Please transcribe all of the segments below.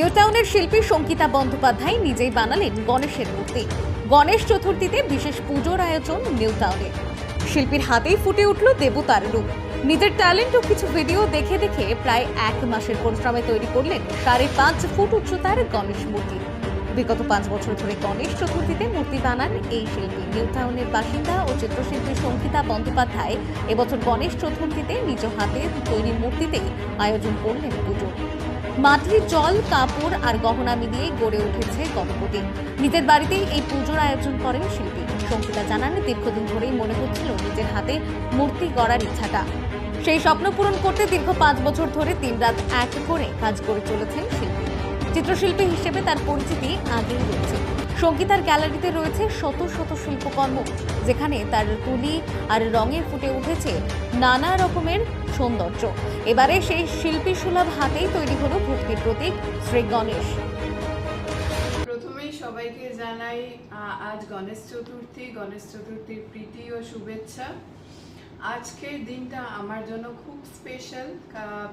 New টাউনের শিল্পী সঙ্গীতা বন্দ্যোপাধ্যায় নিজেই বানালেন গণেশের মূর্তি। গণেশ চতুর্থীতে বিশেষ পুজোর আয়োজন নিউ টাউনে শিল্পীর হাতেই ফুটে উঠল দেবতার রূপ। নিজের ট্যালেন্ট ও কিছু ভিডিও দেখে দেখে প্রায় এক মাসের পরিশ্রমে তৈরি করলেন সাড়ে পাঁচ ফুট উচ্চতার গণেশ মূর্তি। বিগত পাঁচ বছর ধরে গণেশ চতুর্থীতে মূর্তি বানান এই শিল্পী। নিউ টাউনের বাসিন্দা ও চিত্রশিল্পী সঙ্গীতা বন্দ্যোপাধ্যায় এবছর গণেশ চতুর্থীতে নিজ হাতে তৈরি মূর্তিতেই আয়োজন করলেন পুজো। মাটি জল, কাপড় আর গহনা মিলিয়ে গড়ে উঠেছে গণপতি। নিজের বাড়িতেই এই পুজোর আয়োজন করেন শিল্পী। সঙ্গীতা জানান, দীর্ঘদিন ধরেই মনে হচ্ছিল নিজের হাতে মূর্তি গড়ার ইচ্ছাটা। সেই স্বপ্ন পূরণ করতে দীর্ঘ পাঁচ বছর ধরে তিন রাত এক করে কাজ করে চলেছেন শিল্পী। চিত্রশিল্পী হিসেবে তার পরিচিতি আগেই রয়েছে। সঙ্গীতার গ্যালারিতে রয়েছে শত শত শিল্পকর্ম, যেখানে তার তুলি আর রঙে ফুটে উঠেছে নানা রকমের সৌন্দর্য। এবারে সেই শিল্পী সুলভ হাতেই তৈরি হলো ভক্তির প্রতীক শ্রী গণেশ। প্রথমেই সবাইকে জানাই আজ গণেশ চতুর্থী, গণেশ চতুর্থীর প্রীতি ও শুভেচ্ছা। আজকের দিনটা আমার জন্য খুব স্পেশাল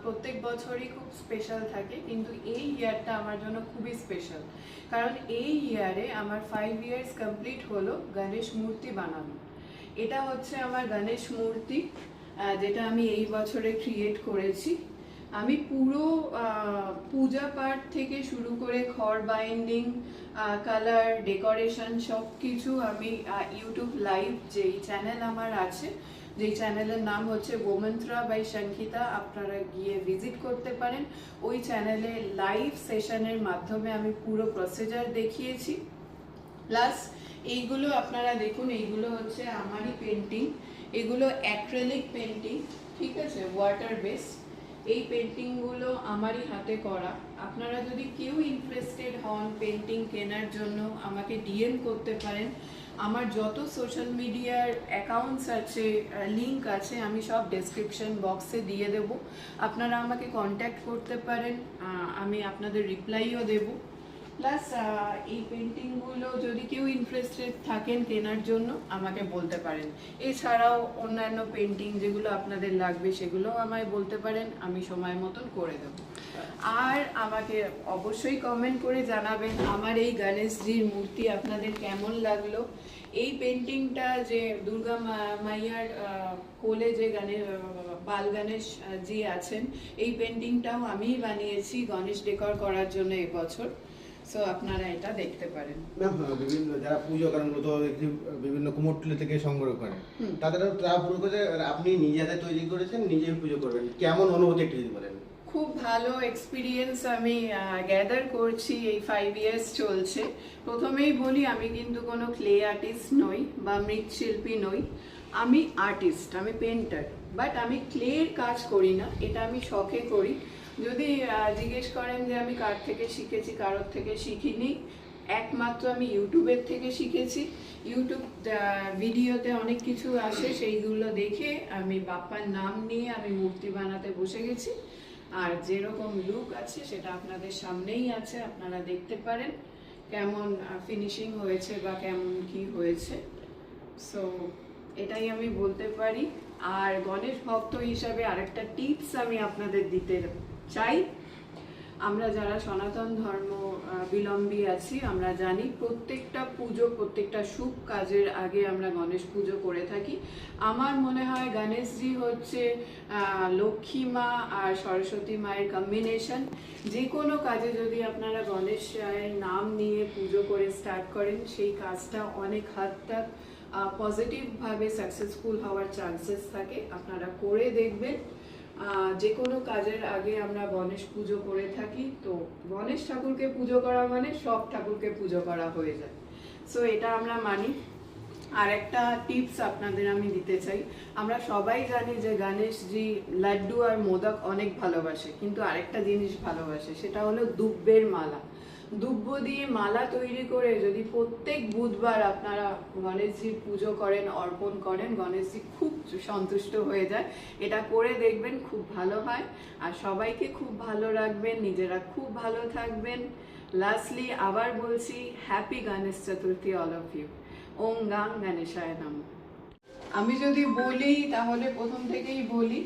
প্রত্যেক বছরই খুব স্পেশাল থাকে, কিন্তু এই ইয়ারটা আমার জন্য খুবই স্পেশাল কারণ এই ইয়ারে আমার ফাইভ ইয়ার্স কমপ্লিট হলো গণেশ মূর্তি বানানো। এটা হচ্ছে আমার গণেশ মূর্তি যেটা আমি এই বছরে ক্রিয়েট করেছি। আমি পুরো পূজা পাঠ থেকে শুরু করে খড় বাইন্ডিং কালার ডেকোরেশন সব কিছু আমি ইউটিউব লাইভ যেই চ্যানেল আমার আছে যেই চ্যানেলের নাম হচ্ছে গোমন্ত্রা বাই সংহিতা আপনারা গিয়ে ভিজিট করতে পারেন। ওই চ্যানেলে লাইভ সেশনের মাধ্যমে আমি পুরো প্রসিজার দেখিয়েছি। প্লাস এইগুলো আপনারা দেখুন, এইগুলো হচ্ছে আমারই পেন্টিং এগুলো অ্যাক্রেলিক পেন্টিং ঠিক আছে? ওয়াটার বেস এই পেন্টিংগুলো আমারই হাতে করা। আপনারা যদি কেউ ইন্টারেস্টেড হন পেন্টিং কেনার জন্য, আমাকে ডিএম করতে পারেন। আমার যত সোশ্যাল মিডিয়ার অ্যাকাউন্টস আছে লিঙ্ক আছে, আমি সব ডেসক্রিপশন বক্সে দিয়ে দেব। আপনারা আমাকে কন্ট্যাক্ট করতে পারেন আমি আপনাদের রিপ্লাইও দেবো। প্লাস এই পেন্টিংগুলো যদি কেউ ইন্টারেস্টেড থাকেন কেনার জন্য, আমাকে বলতে পারেন। এছাড়াও অন্যান্য পেন্টিং যেগুলো আপনাদের লাগবে, সেগুলোও আমায় বলতে পারেন, আমি সময় মতন করে দেব। আর আমাকে অবশ্যই কমেন্ট করে জানাবেন, আমার এই গণেশজির মূর্তি আপনাদের কেমন লাগল? এই পেন্টিংটা যে দুর্গা মাইয়ার কোলে যে গণেশ বাল গণেশ জি আছেন, এই পেন্টিংটাও আমিই বানিয়েছি গণেশ ডেকর করার জন্য এবছর। সো আপনারা এটা দেখতে পারেন। ম্যাম বিভিন্ন যারা পুজো করেন মূলত বিভিন্ন কুমোরটুলি থেকে সংগ্রহ করেন হুম। তাদের তারা পুরো করে আপনি নিজে হাতে তৈরি করেছেন নিজেই পুজো করবেন। কেমন অনুভূতি একটু যদি বলেন। খুব ভালো এক্সপিরিয়েন্স আমি গ্যাদার করছি এই ফাইভ ইয়ার্স চলছে। প্রথমেই বলি আমি কিন্তু কোনো ক্লে আর্টিস্ট নই বা মৃৎশিল্পী নই। আমি আর্টিস্ট আমি পেন্টার বাট আমি ক্লের কাজ করি না এটা আমি শখে করি। যদি জিজ্ঞেস করেন যে আমি কার থেকে শিখেছি, কারোর থেকে শিখিনি, একমাত্র আমি ইউটিউবের থেকে শিখেছি। ইউটিউব ভিডিওতে অনেক কিছু আসে, সেইগুলো দেখে আমি বাপ্পার নাম নিয়ে আমি মূর্তি বানাতে বসে গেছি। আর যেরকম লুক আছে, সেটা আপনাদের সামনেই আছে, আপনারা দেখতে পারেন কেমন ফিনিশিং হয়েছে বা কেমন কি হয়েছে। সো এটাই আমি বলতে পারি। আর গণেশ ভক্ত হিসাবে আরেকটা টিপস আমি আপনাদের দিতে চাই। আমরা যারা সনাতন ধর্ম বিলম্বী আছি, আমরা জানি প্রত্যেকটা পুজো, প্রত্যেকটা শুভ কাজের আগে আমরা গণেশ পুজো করে থাকি। আমার মনে হয় গণেশজি হচ্ছে লক্ষ্মী মা আর সরস্বতী মায়ের কম্বিনেশন যে কোনো কাজে যদি আপনারা গণেশ রায়ের নাম নিয়ে পুজো করে স্টার্ট করেন, সেই কাজটা অনেক হাদ তক পজিটিভভাবে সাকসেসফুল হওয়ার চান্সেস থাকে। আপনারা করে দেখবেন। যে কোনো কাজের আগে আমরা গণেশ পুজো করে থাকি। তো গণেশ ঠাকুরকে পুজো করা মানে সব ঠাকুরকে পুজো করা হয়ে যায়। সো এটা আমরা মানি। আর একটা টিপস আপনাদের আমি দিতে চাই। আমরা সবাই জানি যে গণেশজি লাড্ডু আর মোদক অনেক ভালোবাসে, কিন্তু আরেকটা জিনিস ভালোবাসে, সেটা হলো দুব্বের মালা। দুব্ব দিয়ে মালা তৈরি করে যদি প্রত্যেক বুধবার আপনারা গণেশজির পুজো করেন, অর্পণ করেন, গণেশজি খুব সন্তুষ্ট হয়ে যায়। এটা করে দেখবেন খুব ভালো হয়। আর সবাইকে খুব ভালো রাখবেন, নিজেরা খুব ভালো থাকবেন। লাস্টলি আবার বলছি happy Ganesh Chaturthi all of you ওম গাং গণেশায় নাম। আমি যদি বলি, তাহলে প্রথম থেকেই বলি।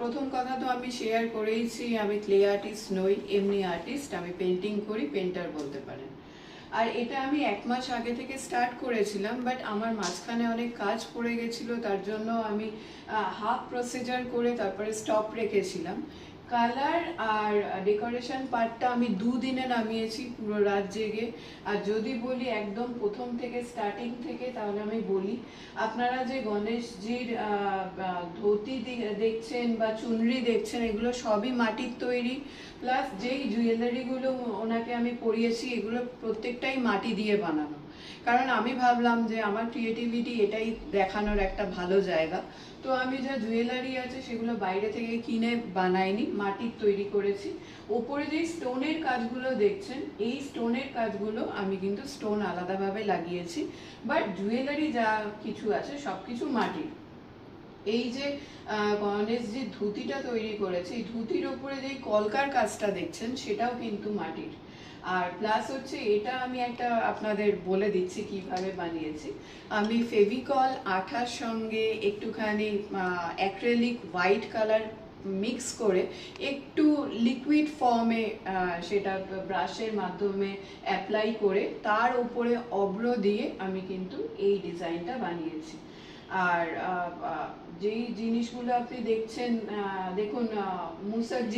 প্রথম কথা তো আমি শেয়ার করেইছি, আমি ক্লে আর্টিস্ট নই, এমনি আর্টিস্ট আমি পেন্টিং করি পেন্টার বলতে পারেন। আর এটা আমি এক মাস আগে থেকে স্টার্ট করেছিলাম বাট আমার মাঝখানে অনেক কাজ পড়ে গেছিল, তার জন্য আমি হাফ প্রসিজার করে তারপরে স্টপ রেখেছিলাম। কালার আর ডেকোরেশন পার্টটা আমি দুদিনে নামিয়েছি পুরো রাত জেগে। আর যদি বলি একদম প্রথম থেকে স্টার্টিং থেকে, তাহলে আমি বলি, আপনারা যে গণেশজির ধুতি দেখছেন বা চুনরি দেখছেন, এগুলো সবই মাটির তৈরি। প্লাস যেই জুয়েলারিগুলো ওনাকে আমি পরিয়েছি, এগুলো প্রত্যেকটাই মাটি দিয়ে বানানো। কারণ আমি ভাবলাম যে আমার ক্রিয়েটিভিটি এটাই দেখানোর একটা ভালো জায়গা। তো আমি যা জুয়েলারি আছে সেগুলো বাইরে থেকে কিনে বানাইনি, মাটির তৈরি করেছি। ওপরে যে স্টোনের কাজগুলো দেখছেন, এই স্টোনের কাজগুলো আমি কিন্তু স্টোন আলাদাভাবে লাগিয়েছি। বাট জুয়েলারি যা কিছু আছে সব কিছু মাটির। এই যে গণেশ যে ধুতিটা তৈরি করেছে, এই ধুতির ওপরে যে কলকার কাজটা দেখছেন সেটাও কিন্তু মাটির। আর প্লাস হচ্ছে এটা আমি একটা আপনাদের বলে দিচ্ছি কীভাবে বানিয়েছি। আমি ফেভিকল আঠার সঙ্গে একটুখানি অ্যাক্রেলিক হোয়াইট কালার মিক্স করে একটু লিকুইড ফর্মে সেটা ব্রাশের মাধ্যমে অ্যাপ্লাই করে তার উপরে অব্র দিয়ে আমি কিন্তু এই ডিজাইনটা বানিয়েছি। আর যেই জিনিসগুলো আপনি দেখছেন দেখুন আহ,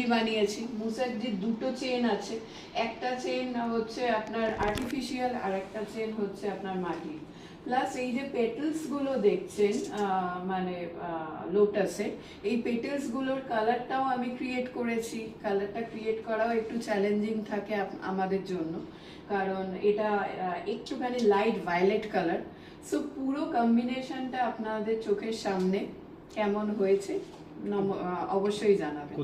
বানিয়েছি। মুসাকজির দুটো চেন আছে। একটা চেন হচ্ছে আপনার আর্টিফিশিয়াল আর একটা চেন হচ্ছে আপনার মাটির প্লাস এই যে পেটেলসগুলো দেখছেন মানে লোটাসের এই পেটেলসগুলোর কালারটাও আমি ক্রিয়েট করেছি। কালারটা ক্রিয়েট করাও একটু চ্যালেঞ্জিং থাকে আমাদের জন্য। কারণ এটা একটুখানি লাইট ভায়োলেট কালার সো পুরো কম্বিনেশনটা আপনাদের চোখের সামনে কেমন হয়েছে? অবশ্যই জানাবেন।